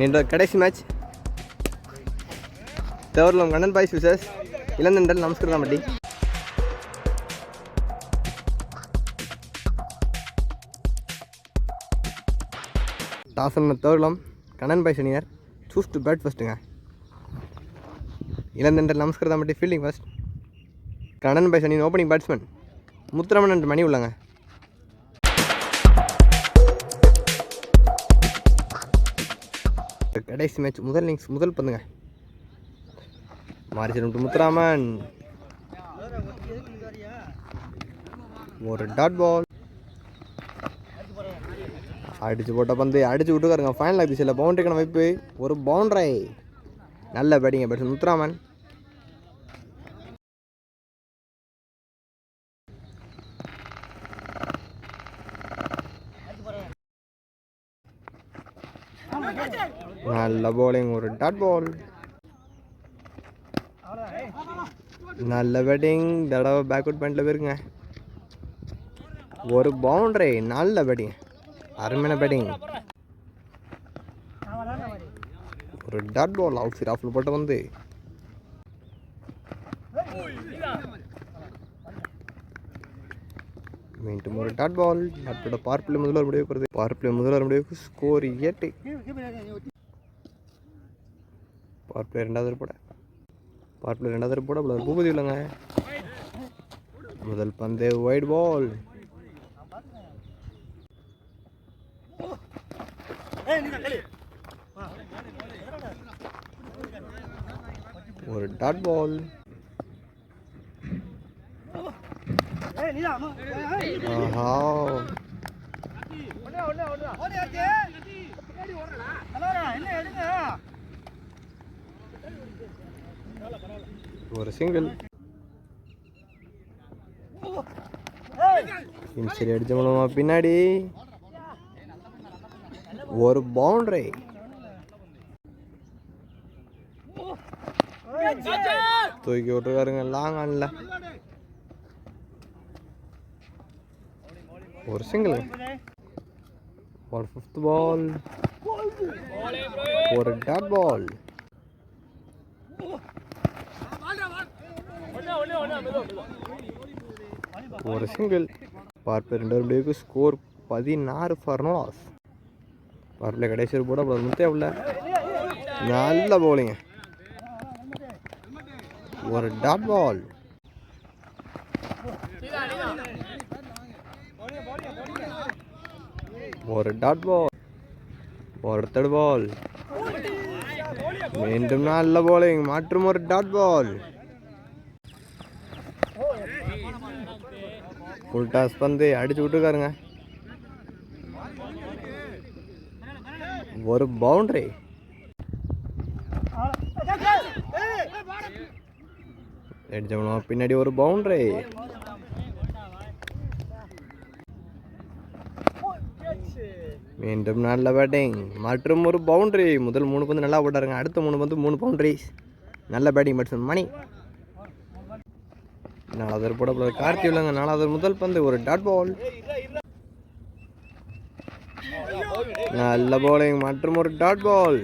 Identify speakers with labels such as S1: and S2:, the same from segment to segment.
S1: நின்ற கடைசி match Devarlam Kannan boys versus Ilanthandal நமஸ்கிருதம் மட்டி டாசன் பண்ண கண்ணன் பாய்ஸ் அணியர் சூஸ் டு பேட் ஃபஸ்ட்டுங்க இளந்தண்டல் நமஸ்கிருதம் அட்டி ஃபீல்டிங் ஃபஸ்ட் கண்ணன் பாய்ஸ் அணியின் ஓப்பனிங் பேட்ஸ்மேன் முத்துரமன் மணி உள்ளங்க. கடைசி மேட்ச். முதல் இன்னிங்ஸ் முதல் பந்துங்க. Morrison to Muthuraman. ஒரு டாட் பால் அடிச்சு போட்ட பந்து அடிச்சு விட்டுக்காருங்க. ஃபைனல் ஆஃபீஸில் பவுண்டரிக்கான வைப்பு. ஒரு பவுண்டரை நல்ல பேட்டிங்க பேட்ஸ் முத்துராமன். நல்ல ஒரு டாட் பால் நல்ல பேட்டிங் தடவை பேக்வுட் பாயிண்டில் போயிருங்க. ஒரு பவுண்டரி நல்ல பேட்டிங் அருமையான பேட்டிங் ஒரு டாட் பால் அவுட் சைட் ஆஃபில் போட்டு வந்து. மீண்டும் ஒரு டாட் பால் டாட்டோட பார்ப்பில் முதல்வர் முடிவு போகிறது பார்ப்பில் முதல்வர் முடிவுக்கு ஸ்கோர் எட்டு பார்ப்பில் ரெண்டாவது போட. பிளே ரெண்டாவது போட அவ்வளோ பூபதி இல்லைங்க. முதல் பந்து ஒயிட் பால் ஒரு டாட் பால் ஆஹா. ஒரு சிங்கிள் சரி அடிச்ச மூலமா பின்னாடி. ஒரு பவுண்டரி தூக்கி விட்டுருக்காருங்க லாங் ஆன்ல ஒரு சிங்கிள் ஒரு ஃபிஃப்த் பால் ஒரு டாட் பால் ஒரு சிங்கிள் பார்ப்பு ரெண்டு முடிவுக்கு ஸ்கோர் பதினாறு ஃபார் நோலாஸ் பார்ப்பில் கடைசி போட அப்புறம் முத்தே உள்ள நல்ல போலிங்க ஒரு டாட் பால் ஒரு டாட் பால் ஒரு தேர்ட் பால் மீண்டும் நல்ல போலிங் மற்றும் ஒரு டாட் பால் ஃபுல் டாஸ் பந்து அடிச்சு விட்டுருக்காருங்க. ஒரு பவுண்டரி. அடிச்சவனா பின்னாடி ஒரு பவுண்டரி. மீண்டும் நல்ல பேட்டிங் மற்றும் ஒரு பவுண்டரி. முதல் மூணு பந்து நல்லா போட்டாருங்க அடுத்த மூணு பந்து மூணு பவுண்டரி நல்ல பேட்டிங் பேட்ஸ்மேன் மணி. நாலாவது போட போல கார்த்தி இல்லைங்க நாலாவது முதல் பந்து ஒரு டாட் பால் நல்ல bowling மற்றும் ஒரு டாட் பால்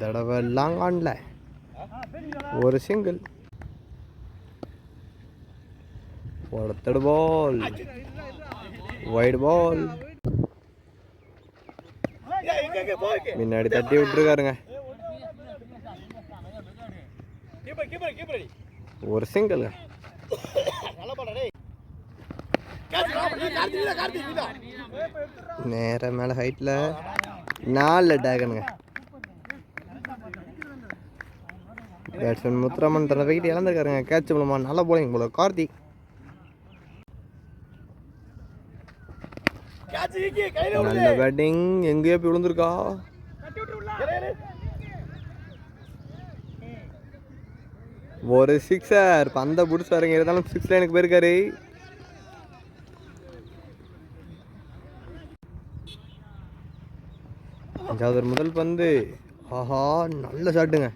S1: தடவை லாங் ஆன்ல ஒரு சிங்கிள் ஒரு தேர்ட் பால் ஒயிட் பால் முன்னாடி தட்டி விட்டுருக்காருங்க. ஒரு சிங்கிள் நேர மேல ஹைட்ல நாலு டேகனுங்க பேட்ஸ்மேன் முத்துராமன் தன விக்கெட் இழந்திருக்காருங்க. கேட்ச் மூலமா நல்ல போலிங் போல. கார்த்திக். நல்ல பேட்டிங் எங்கேயோ போய் விழுந்திருக்கா? ஒரு சிக்ஸர் பந்த பிடிச்சி வரீங்க இருந்தாலும் சிக்ஸ் லைனுக்கு போயிருக்காரு. அஞ்சாவது ஒரு முதல் பந்து. ஆஹா நல்ல ஷாட்டுங்க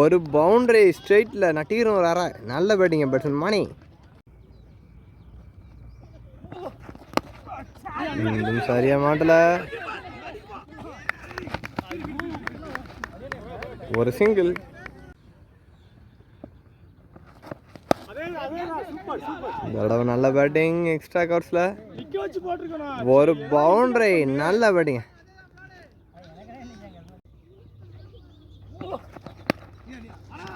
S1: ஒரு பவுண்டரி ஸ்ட்ரெயிட்டில் நட்டிக்கிறோம் ஒரு அரை நல்ல பேட்டிங்க பேட்ஸ்மேன் மணி மீண்டும் சரியா மாட்டல. ஒரு சிங்கிள் இந்த தடவை நல்ல பேட்டிங் எக்ஸ்ட்ரா கவர்ஸில் ஒரு பவுண்டரி நல்ல பேட்டிங்க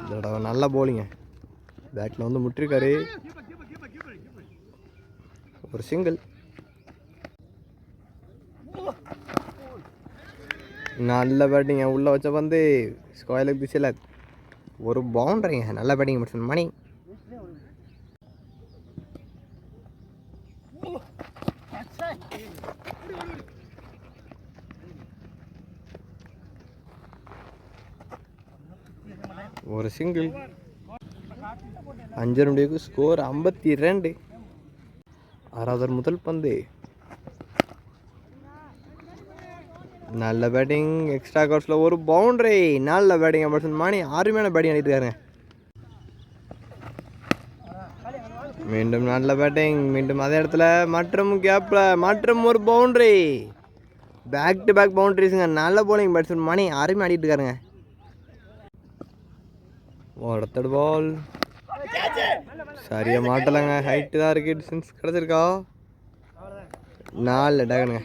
S1: இந்த தடவை நல்ல போலிங்க பேட்டில் வந்து முட்டிருக்காரு. ஒரு சிங்கிள் நல்ல பேட்டிங்க உள்ள வச்ச வந்து ஸ்கொயலுக்கு திசையில். ஒரு பவுண்டரிங்க நல்ல பேட்டிங் பர்சன் மணி. ஒரு சிங்கிள் அஞ்சு ரெண்டுக்கு ஸ்கோர் ஐம்பத்தி ரெண்டு. ஆறாவது முதல் பந்து. நல்ல பேட்டிங் எக்ஸ்ட்ரா கோர்ஸில் ஒரு பவுண்டரி நல்ல பேட்டிங் பர்சன் மாணி அருமையான பேட்டிங் ஆடிட்டு மீண்டும் நல்ல பேட்டிங் மீண்டும் அதே இடத்துல மற்றும் கேப்பில் மற்றும் ஒரு பவுண்டரி பேக் டு பேக் பவுண்டரிஸுங்க நல்ல போலிங் பேட்ஸ்மேன் மணி அருமை ஆடிட்டு இருக்காருங்க அடுத்தது பால் சரியா மாட்டலைங்க. ஹைட்டு தான் இருக்கு டிஸ்டன்ஸ் கிடச்சிருக்கா? நாலு டகனுங்க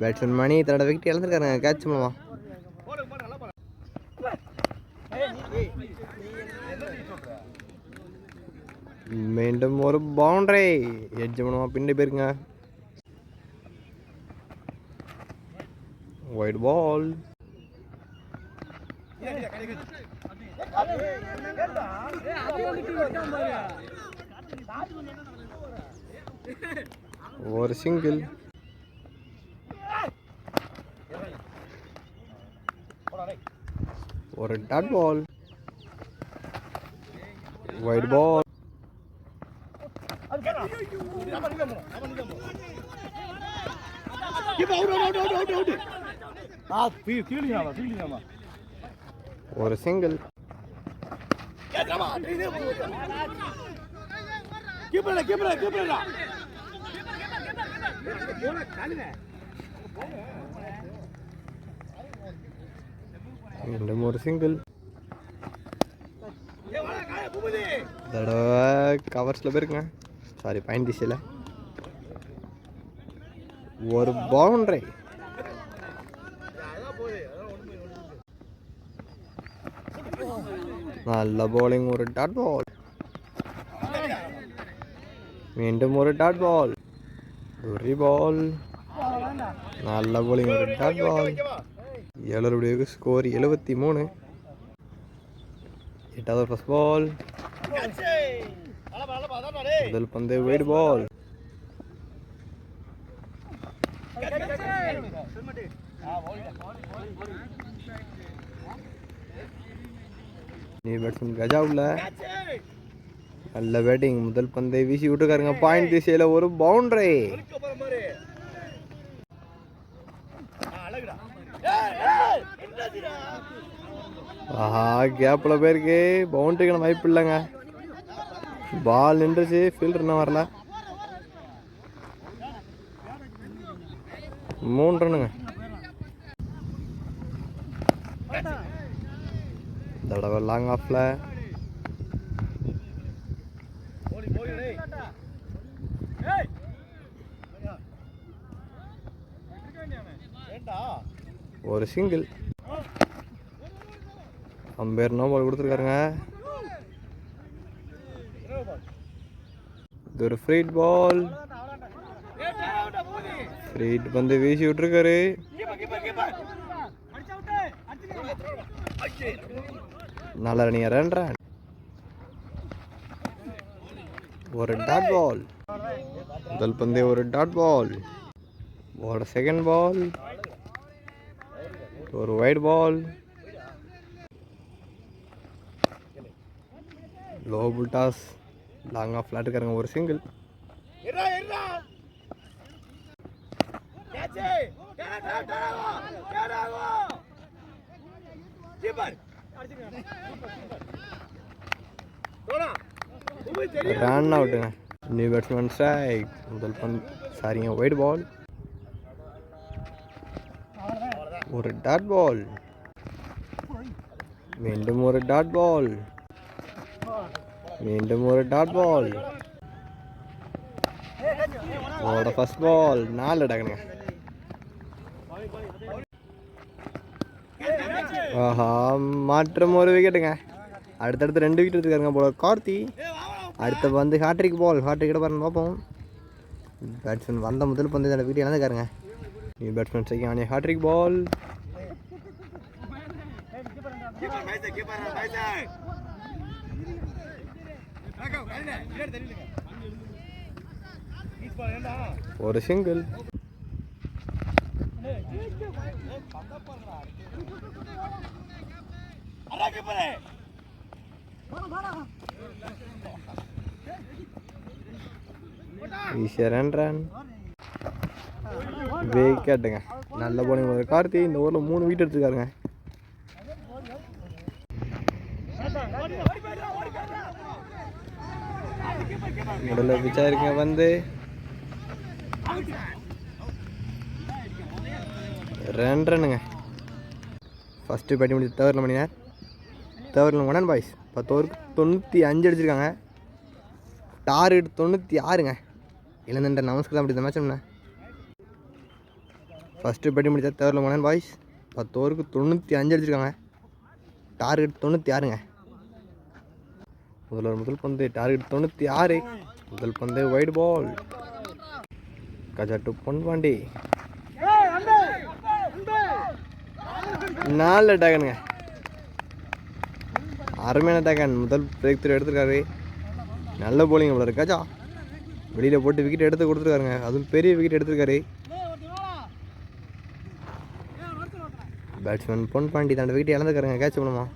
S1: பேட்ஸ்மேன் மணி தன்னோட விக்கெட் இழந்திருக்காருங்க. கேட்ச் மாமா மீண்டும் ஒரு பவுண்டரி எட்ஜ் பண்ணுமா பின்னாடி போயிருங்க ஒயிட் பால் ஒரு சிங்கிள் ஒரு டாட் பால் ஒயிட் பால் ஒரு சிங்கிள் மீண்டும் ஒரு சிங்கிள் தடவை கவர்ஸில் போயிருங்க சாரி பயன் திசையில் ஒரு பவுண்டரி நல்ல bowling ஒரு டாட் பால் மீண்டும் ஒரு டாட் பால் ஒரு பால் நல்ல bowling ஒரு டாட் பால் ஏழருடைய ஸ்கோர் எழுபத்தி மூணு எட்டாவது ஃபர்ஸ்ட் பால் முதல் பந்து வைட் பால் நீ பேட்ஸ்மேன் கஜா உள்ள. நல்ல பேட்டிங் முதல் பந்தை வீசி விட்டுருக்காருங்க பாயிண்ட் திசையில் ஒரு பவுண்டரி ஆஹா கேப்பில் போயிருக்கு. பவுண்டரிக்கான வாய்ப்பு இல்லைங்க. பால் நின்றுச்சு. ஃபீல்டர் இன்னும் வரல. மூணு ரன்னுங்க தடவை லாங் ஆஃப்ல. ஒரு சிங்கிள் அம்பேர் நோ பால் கொடுத்துருக்காருங்க. இது ஒரு free hit ball free hit வந்து வீசி விட்டுருக்காரு. நல்ல ரனிங்க ரன் ரன் ஒரு டாட் பால் முதல் பந்தே ஒரு டாட் பால் ஒரு செகண்ட் பால் ஒரு white ball low full toss long off ஃப்ளாட்டுக்காரங்க ஒரு சிங்கிள் ரன் அவுட்டுங்க நியூ பேட்ஸ்மேன் ஸ்ட்ரைக் முதல் பந்த் சாரிங்க. ஒயிட் பால் ஒரு டாட் பால் மீண்டும் ஒரு டாட் பால் மீண்டும் ஒரு டாட் பால் ஓட ஃபர்ஸ்ட் பால் நாலு டக்குனுங்க ஆஹா மாற்றம் ஒரு விக்கெட்டுங்க. அடுத்தடுத்து ரெண்டு விக்கெட் இருக்காருங்க போல கார்த்தி. அடுத்த பந்து ஹாட்ரிக் பால் ஹாட்ரிக் கிட்ட பாருங்க பார்ப்போம். பேட்ஸ்மேன் வந்த முதல் பந்து இந்த விக்கெட் இழந்துக்காருங்க நியூ பேட்ஸ்மேன் செகண்ட் ஆனிய ஹாட்ரிக் பால் ஒரு சிங்கிள் ஈஸியாக ரன் நல்ல போலிங் ஒரு கார்த்தி இந்த ஊரில் மூணு வீட்டு எடுத்துக்காருங்க முதல்ல பிச்சா இருக்குங்க வந்து ரெண்டு ரன்னுங்க ஃபஸ்ட்டு பேட்டி முடிச்சு தேர்டில் மணி நேர் தேர்டில் ஒன் பாய்ஸ் பத்து ஓவருக்கு தொண்ணூற்றி அஞ்சு அடிச்சிருக்காங்க. டார்கெட் தொண்ணூற்றி ஆறுங்க. இளந்தண்ட நமஸ்காரம் அப்படி இந்த மேட்ச் என்ன ஃபஸ்ட்டு பேட்டி முடிச்சா தேர்டில் ஒன் பாய்ஸ் பத்து ஓவருக்கு தொண்ணூற்றி அஞ்சு அடிச்சிருக்காங்க. டார்கெட் தொண்ணூற்றி ஆறுங்க. முதல்வர் முதல் பந்து டார்கெட் தொண்ணூற்றி ஆறு. முதல் பந்து wide ball Gaja to Ponpandi நாலு டேகனுங்க. அருமையான டேகன். முதல் பிரேக் த்ரூ எடுத்திருக்காரு. நல்ல போலிங் இவ்வளோ இருக்காச்சா வெளியில் போட்டு விக்கெட் எடுத்து கொடுத்துருக்காருங்க. அதுவும் பெரிய விக்கெட் எடுத்திருக்காரு. பேட்ஸ்மேன் பொன் பாண்டி தாண்ட விக்கெட் இழந்துக்காருங்க கேட்ச் பண்ணுமா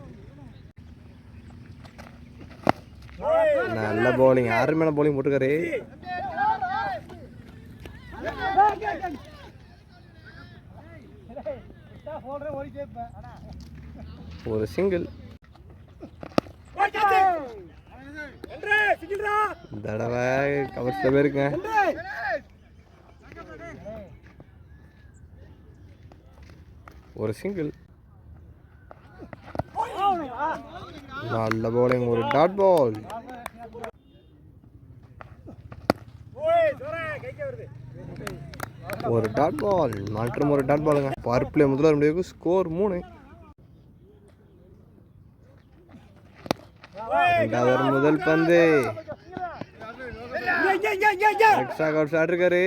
S1: நல்ல பவுலிங் அருமையான பவுலிங் போட்டிருக்காரு. ஒரு சிங்கிள் தடவை கவர்ச்சியில் போயிருக்குங்க ஒரு சிங்கிள் நல்ல bowling ஒரு டாட் பால் ஒரு டாட் பால் மற்றும் ஒரு டாட் பாலுங்க பவர் பிளே முதல்ல முடியாது ஸ்கோர் மூணு ரெண்டாவது முதல் பந்து. எக்ஸ்ட்ரா இருக்காரு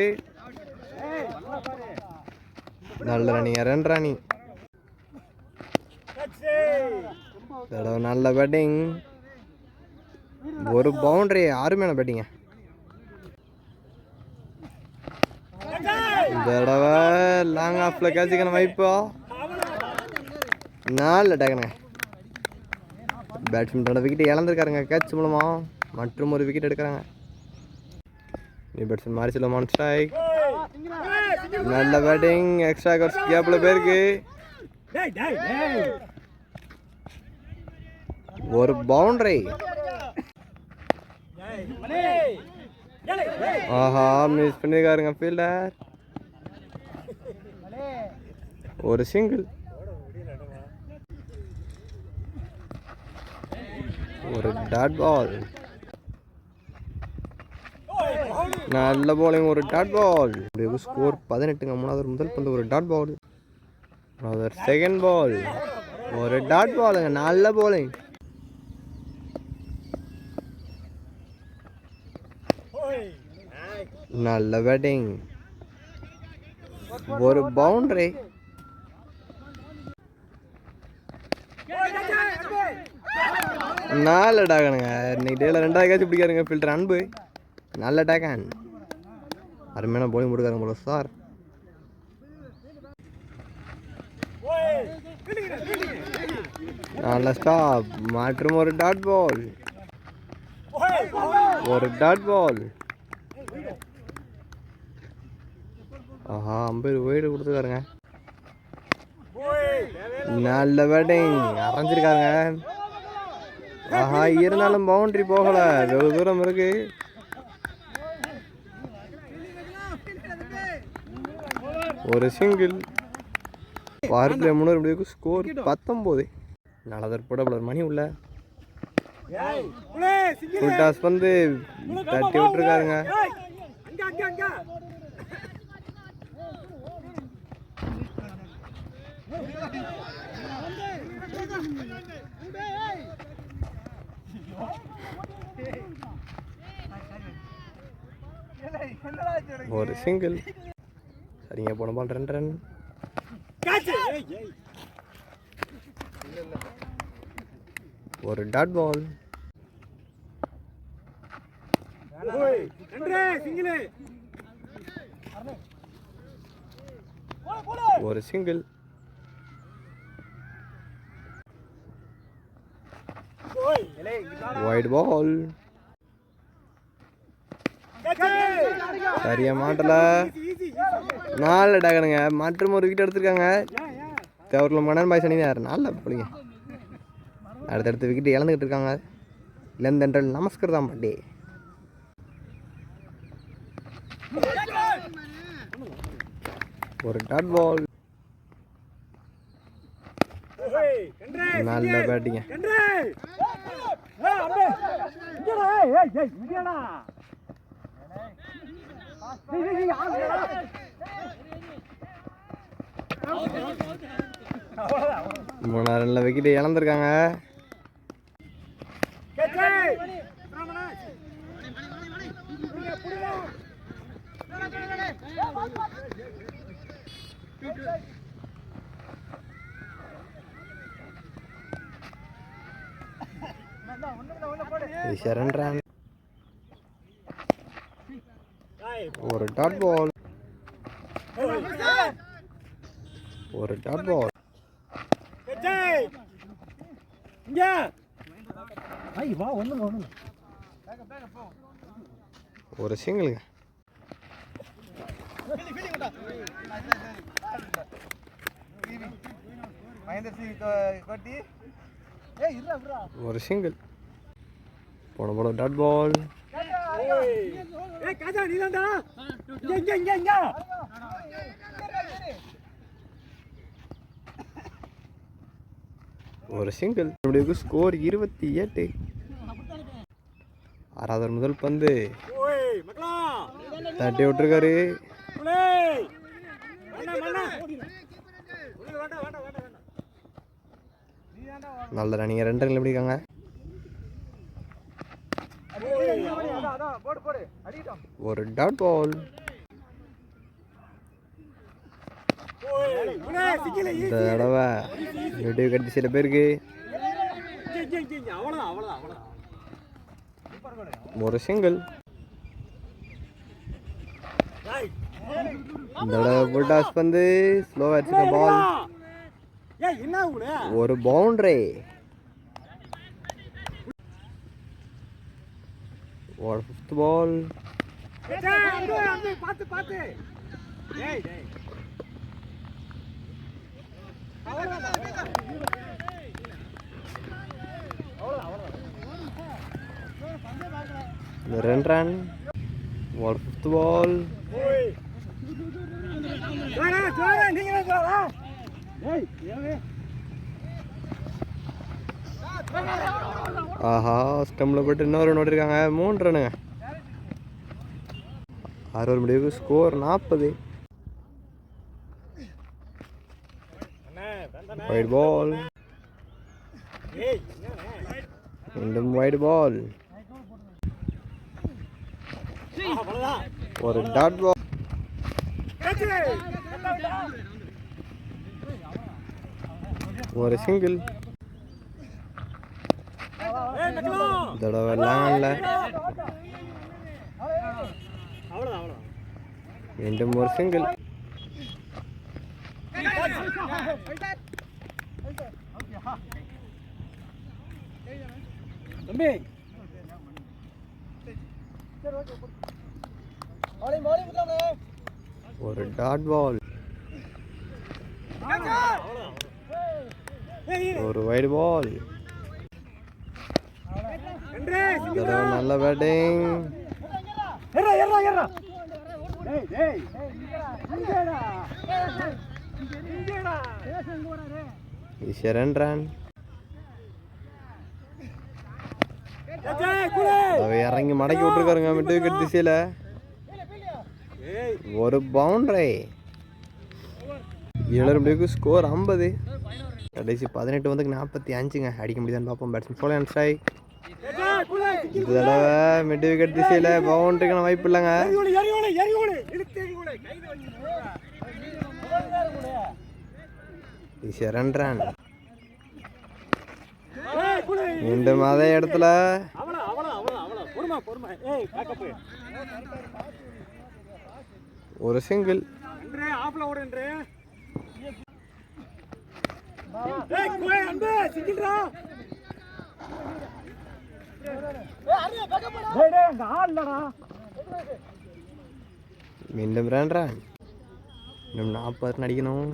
S1: நல்ல ராணி ரன் ராணி நல்ல பேட்டிங் ஒரு பவுண்டரி அருமையான பேட்டிங்க தடவை லாங் ஆஃப்ல கேட்சிக்கணும் வைப்போ நாலு டக்குனுங்க பேட்ஸ்மேன் விக்கெட் இழந்திருக்காருங்க கேட்ச் மூலமா. மற்றும் ஒரு விக்கெட் எடுக்கிறாங்க. நீ பேட்ஸ்மேன் மாறி மான் ஸ்ட்ரைக் நல்ல பேட்டிங் எக்ஸ்ட்ரா கோர்ஸ் கேப்பில் போயிருக்கு. ஒரு பவுண்டரி ஆஹா மிஸ் பண்ணியிருக்காருங்க ஃபீல்டர் ஒரு சிங்கிள் ஒரு டாட் பால் நல்ல போலையும் ஒரு டாட் பால் ஸ்கோர் பதினெட்டுங்க. மூணாவது முதல் பந்து ஒரு டாட் பால் மூணாவது செகண்ட் பால் ஒரு டாட் பாலுங்க நல்ல போலிங் நல்ல பேட்டிங் ஒரு பவுண்டரி நாலு டாகனுங்க இன்னைக்கு டேல ரெண்டாவது காய்ச்சி பிடிக்காருங்க ஃபில்டர் அன்பு. நல்ல டேக்கன் அருமையான போலிங் போட்டுக்காருங்க போல சார் நல்ல ஸ்டாப் மற்றும் ஒரு டாட் பால் ஒரு டாட் பால் ஆஹா ஐம்பது ஒய்டு கொடுத்துருக்காருங்க. நல்ல பேட்டிங் அரைஞ்சிருக்காங்க ஆஹா இருந்தாலும் பவுண்டரி போகல. இவ்வளவு தூரம் இருக்கு. ஒரு சிங்கிள் பார்க்கல முன்னோர் முடிவுக்கு ஸ்கோர் பத்தொம்போது. நல்லதர் போட பலர் மணி உள்ள. டாஸ் வந்து தட்டி விட்டுருக்காருங்க. ஒரு சிங்கிள் சரிங்க போன பால் ரெண்டு ரன் ஒரு டாட் பால் ஒரு சிங்கிள் ஒயிட் பால் சரியா மாட்டல நாலு டகனுங்க மற்றும் ஒரு விக்கெட் எடுத்திருக்காங்க தேவரில் மணன் பாய் சனி யார் நாலு பிள்ளைங்க அடுத்தடுத்து விக்கெட் இழந்துக்கிட்டு இருக்காங்க இழந்தென்றல் நமஸ்கர் தான் பாண்டி ஒரு டாட் பால் நல்ல பேட்டிங்க மூணாறு நல்ல விக்கெட் இழந்திருக்காங்க. இது சரண் ரன் ஒரு டாட் பால் ஒரு டாட் பால் ஒரு சிங்கிளுங்க ஒரு சிங்கிள் போன போன டாட் பால் ஒரு சிங்கிள் நம்முடைய ஸ்கோர் இருபத்தி எட்டு. ஆறாவது முதல் பந்து. தட்டி விட்டுருக்காரு. நல்ல ரன்னிங்க ரெண்டு எப்படி இருக்காங்க? ஒரு டாட் பால். இந்த தடவை வீடியோ கட்டி சில பேருக்கு. ஒரு சிங்கிள் இந்த full toss பந்து ஸ்லோவாக அடிச்சுக்க பால் ஒரு பவுண்டரி ஒரு ஃபிஃப்த் பால்
S2: பார்த்து பார்த்து டேய் டேய்
S1: ரெண்டு ரன் ஒரு ஃபிஃப்த் பால்
S2: ஜோரா ஜோரா நீங்க ஜோரா டேய் ஏவே
S1: ஆஹா ஸ்டம்பில் போட்டு இன்னொரு நோட்டிருக்காங்க மூணு ரனுங்க அறுபது முடிவுக்கு ஸ்கோர் நாற்பது ஒயிட் பால் மீண்டும் ஒயிட் பால் ஒரு டாட் பால் ஒரு சிங்கிள்
S2: ஏய் மக்களோ
S1: தடவை லேண்டில்
S2: அவ்வளவுதான் அவ்வளவுதான்
S1: மீண்டும் ஒரு சிங்கிள்
S2: தம்பி
S1: ஒரு டாட் பால் ஒரு ஒயிட் பால்
S2: இங்கேடா
S1: ஈஸியாக ரெண்டு ரன் இறங்கி மடக்கி விட்டுருக்காருங்க மிட்டு விக்கெட் திசையில். ஒரு பவுண்டரி ஏழு முடிவுக்கு ஸ்கோர் ஐம்பது. கடைசி பதினெட்டு வந்து நாற்பத்தி அஞ்சுங்க. அடிக்க முடியுதான்னு பார்ப்போம் பேட்ஸ்மேன்
S2: ஏய் குளே
S1: இந்த தடவை மிட்டு விக்கெட் திசையில் பவுண்டரிக்கான வாய்ப்பு இல்லைங்க ரெண்டு ரன் மீண்டும் அதே இடத்துல.
S2: அவளா அவளா அவளா
S1: மீண்டும் ரெண்டு இன்னும் நாற்பது ரன் அடிக்கணும்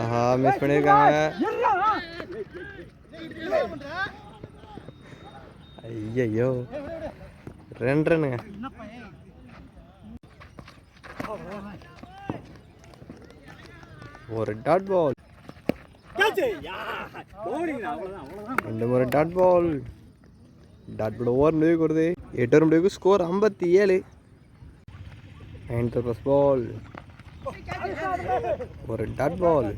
S1: ஆஹா மிஸ் பண்ணியிருக்காங்க ஐயையோ. ரெண்டு ரன்னுங்க ஒரு டாட் பால் மீண்டும் ஒரு dot ball dot ball over முடிவுக்கு வருது. எட்டு முடிவுக்கு ஸ்கோர் ஐம்பத்தி ஏழு. நைன்த் ப்ளஸ் பால் ஒரு டாட் பால்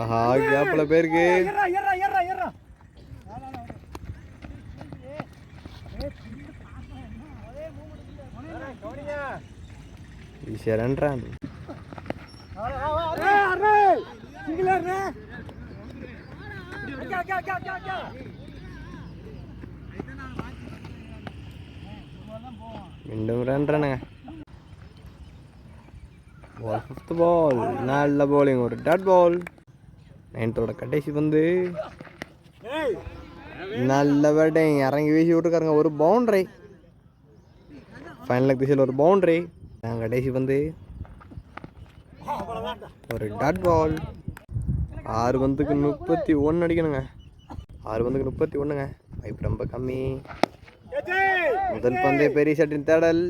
S1: ஆஹா கேப்பில் பேருக்கு
S2: எர்றா எர்றா
S1: ரன்
S2: ஏய் அர்ரே சிங்கிள்
S1: மீண்டும் பால் நல்ல bowling ஒரு டாட் பால் நைன்த்தோட கடைசி வந்து நல்ல பேட்டிங் இறங்கி வீசி விட்டுருக்காருங்க ஒரு பவுண்ட்ரி ஃபைனல் திசையில் ஒரு பவுண்ட்ரி நான் கடைசி வந்து ஒரு டாட் பால் ஆறு பந்துக்கு முப்பத்தி ஒன்று அடிக்கணுங்க ஆறு பந்துக்கு முப்பத்தி ஒன்றுங்க வாய்ப்பு ரொம்ப கம்மி முதல் பந்தே பெரிய சட்டின் தேடல்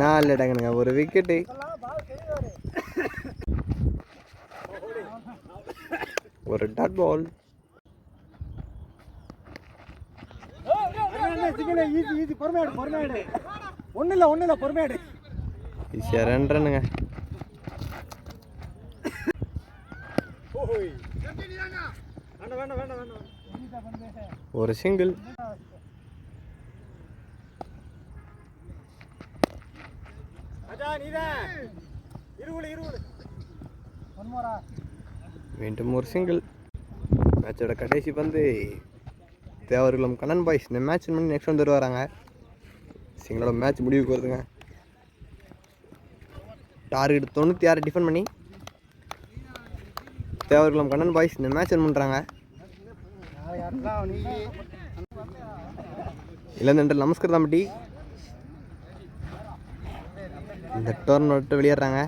S1: நாலு இடங்கணுங்க ஒரு விக்கெட்டு ஒரு டாட் பால்
S2: ஈஸி ஈஸி பொறுமையாடு பொறுமையாடு ஒன்றும் இல்லை ஒன்றும் இல்லை பொறுமையாடு
S1: ஈஸியாக ரெண்டு ரன்னுங்க ஒரு சிங்கிள் மீண்டும் ஒரு சிங்கிள் மேட்சோட கடைசி பந்து. தேவர்களும் கண்ணன் பாய்ஸ் இந்த மேட்ச் பண்ணி நெக்ஸ்ட் வந்து வராங்க சிங்களோட மேட்ச் முடிவுக்கு வருதுங்க. டார்கெட் தொண்ணூற்றி ஆறு டிஃபன் பண்ணி தேவர்குளம் கண்ணன் பாய்ஸ் இந்த மேட்ச் ரன் பண்ணுறாங்க இளந்தண்டல் நமஸ்கார் தாம்பட்டி இந்த டோர்னமெண்ட் வெளியேறாங்க